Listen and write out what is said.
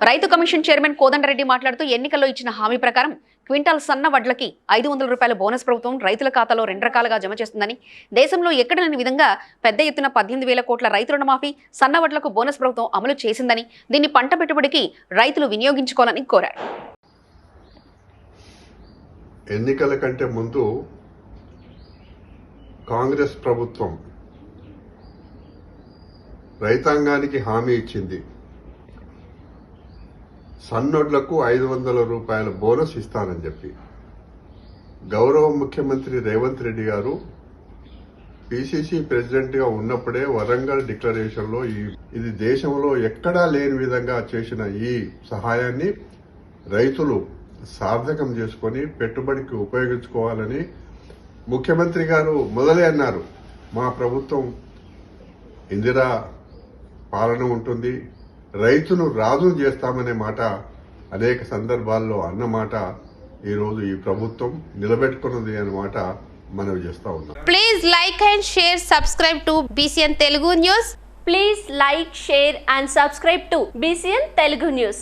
రైతు commission chairman Kodanda Reddy మాట్లాడుతూ ఎన్నికల్లో ఇచ్చిన హామీ ప్రకారం క్వింటాల్ సన్న వడ్లకి ఐదు వందల రూపాయల బోనస్ ప్రభుత్వం రైతుల ఖాతాలో రెండు రకాలుగా జమ చేస్తుందని దేశంలో ఎక్కడ లేని విధంగా పెద్ద ఎత్తున పద్దెనిమిది వేల కోట్ల రైతు రుణమాఫీ సన్న వడ్లకు బోనస్ ప్రభుత్వం అమలు చేసిందని దీన్ని పంట పెట్టుబడికి రైతులు వినియోగించుకోవాలని కోరారు. ఎన్నికల కంటే ముందు కాంగ్రెస్ ప్రభుత్వం రైతాంగానికి హామీ ఇచ్చింది. సన్నోడ్లకు ఐదు వందల రూపాయల బోనస్ ఇస్తానని చెప్పి. గౌరవ ముఖ్యమంత్రి రేవంత్ రెడ్డి గారు పిసిసి ప్రెసిడెంట్గా ఉన్నప్పుడే వరంగల్ డిక్లరేషన్లో ఈ ఇది దేశంలో ఎక్కడా లేని విధంగా చేసిన ఈ సహాయాన్ని రైతులు సార్థకం చేసుకొని పెట్టుబడికి ఉపయోగించుకోవాలని ముఖ్యమంత్రి గారు మొదలే అన్నారు. మా ప్రభుత్వం ఇందిరా పాలన ఉంటుంది రైతును రాజును చేస్తామనే మాట అనేక సందర్భాల్లో అన్నమాట ఈరోజు ఈ ప్రభుత్వం నిలబెట్టుకున్నది అన్నమాట మనవి చేస్తా ఉన్నాం. Please like and share subscribe to BCN Telugu news please like share and subscribe to BCN Telugu news